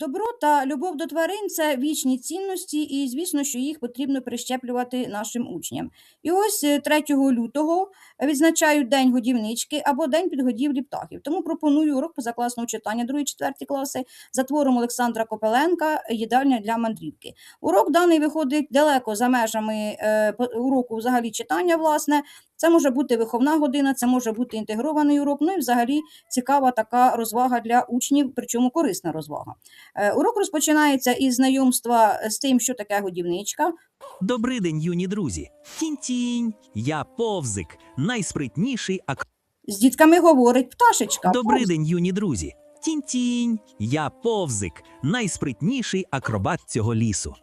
Добро та любов до тварин це вічні цінності, і звісно, що їх потрібно прищеплювати нашим учням. І ось е, 3 лютого відзначають День годівнички або День підгодівлі птахів. Тому пропоную урок позакласного читання 2-4 класи за твором Олександра Копеленка Їдальня для мандрівки. Урок даний виходить далеко за межами е, уроку взагалі читання, власне. Це може бути виховна година, це може бути інтегрований урок. Ну і взагалі цікава така розвага для учнів, причому корисна розвага. Е, Урок розпочинається із знайомства з тим, що таке годівничка. Добрий день, юні друзі. Тінь-тінь, я повзик, найспритніший ак. З дітками говорить пташечка. Добрий день, юні друзі. Тінь-тінь, я повзик, найспритніший акробат цього лісу.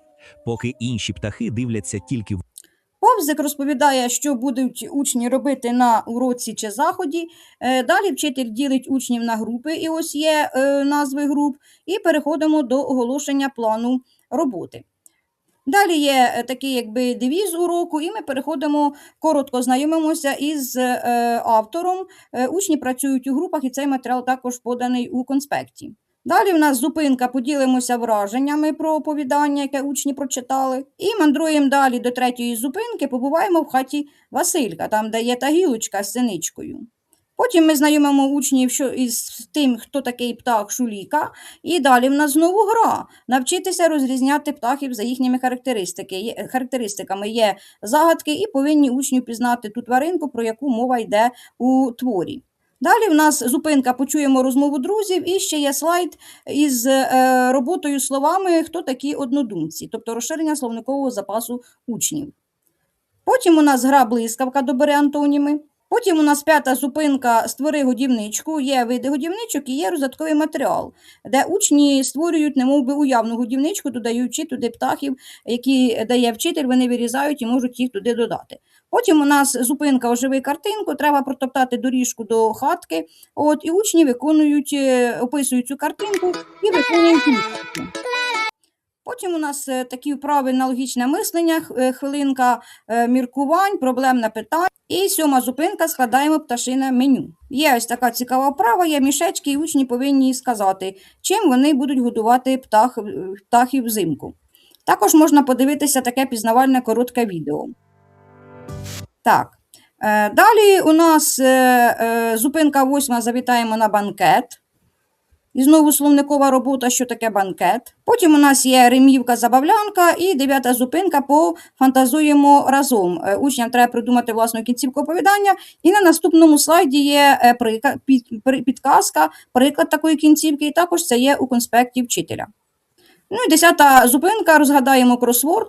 Поки інші птахи дивляться тільки в Повзик розповідає, що будуть учні робити на уроці чи заході. Е, Далі вчитель ділить учнів на групи, і ось є е, назви груп, і переходимо до оголошення плану роботи. Далі є е, такий якби девіз уроку, і ми переходимо коротко знайомимося із автором. Учні працюють у групах, і цей матеріал також поданий у конспекті. Далі в нас зупинка, поділимося враженнями про оповідання, яке учні прочитали. І мандруємо далі до третьої зупинки, побуваємо в хаті Василька, там, де є та гілочка з синичкою. Потім ми знайомимо учнів що із тим, хто такий птах шуліка. І далі в нас знову гра. Навчитися розрізняти птахів за їхніми характеристики. Характеристиками. Є загадки, і повинні учні впізнати ту тваринку, про яку мова йде у творі. Далі в нас зупинка, почуємо розмову друзів, і ще є слайд із е, роботою словами, хто такі однодумці, тобто розширення словникового запасу учнів. Потім у нас гра блискавка добере антоніми. Потім у нас п'ята зупинка створи годівничку, є види годівничок і є роздатковий матеріал, де учні створюють немовби уявну годівничку, додаючи туди птахів, які дає вчитель, вони вирізають і можуть їх туди додати. Потім у нас зупинка оживи картинку, треба протоптати доріжку до хатки. От, і учні виконують, е, описують цю картинку і виконують. Потім у нас е, такі вправи на логічне мислення, е, хвилинка е, міркувань, проблемне питання. І сьома зупинка складаємо пташине меню. Є ось така цікава вправа, є мішечки, і учні повинні сказати, чим вони будуть годувати птах, птахів взимку. Також можна подивитися таке пізнавальне коротке відео. Так. Далі у нас зупинка восьма завітаємо на банкет. І знову словникова робота, що таке банкет. Потім у нас є римівка забавлянка і дев'ята зупинка пофантазуємо разом. Е, Учням треба придумати власну кінцівку оповідання. І на наступному слайді є е, підказка, приклад такої кінцівки, і також це є у конспекті вчителя. Ну і десята зупинка, розгадаємо кросворд.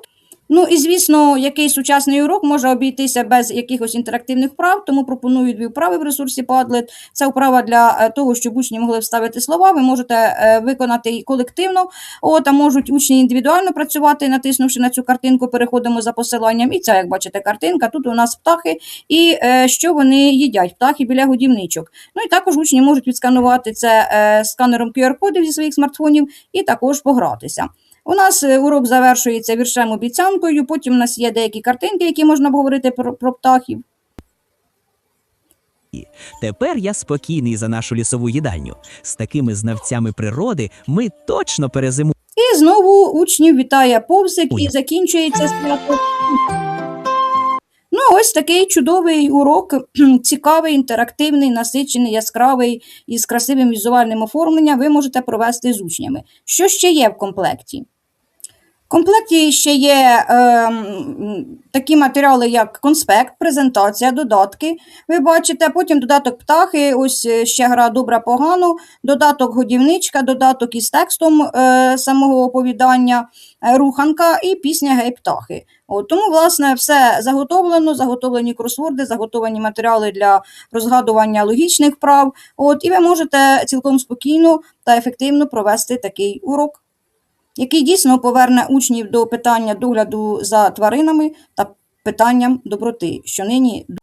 Ну і звісно, який сучасний урок може обійтися без якихось інтерактивних вправ, тому пропоную дві вправи в ресурсі Padlet. Це вправа для е, того, щоб учні могли вставити слова. Ви можете е, виконати колективно, от, а можуть учні індивідуально працювати, натиснувши на цю картинку, переходимо за посиланням. І це, як бачите, картинка. Тут у нас птахи, і е, що вони їдять, птахи біля годівничок. Ну і також учні можуть відсканувати це сканером QR-кодів зі своїх смартфонів і також погратися. У нас е, урок завершується віршем обіцянкою, потім у нас є деякі картинки, які можна обговорити про, про птахів. Тепер я спокійний за нашу лісову їдальню. З такими знавцями природи ми точно перезимуємо. І знову учнів вітає повзик і закінчується свято. Ну, ось такий чудовий урок, цікавий, інтерактивний, насичений, яскравий із красивим візуальним оформленням ви можете провести з учнями. Що ще є в комплекті? В комплекті ще є ем, такі матеріали, як конспект, презентація, додатки. Ви бачите, потім додаток птахи, ось е, ще гра добра погано, додаток годівничка, додаток із текстом е, самого оповідання, е, руханка і пісня Гей птахи. От, тому, власне, все заготовлено, заготовлені кросворди, заготовлені матеріали для розгадування логічних вправ. От, і ви можете цілком спокійно та ефективно провести такий урок який дійсно поверне учнів до питання догляду за тваринами та питанням доброти, що нині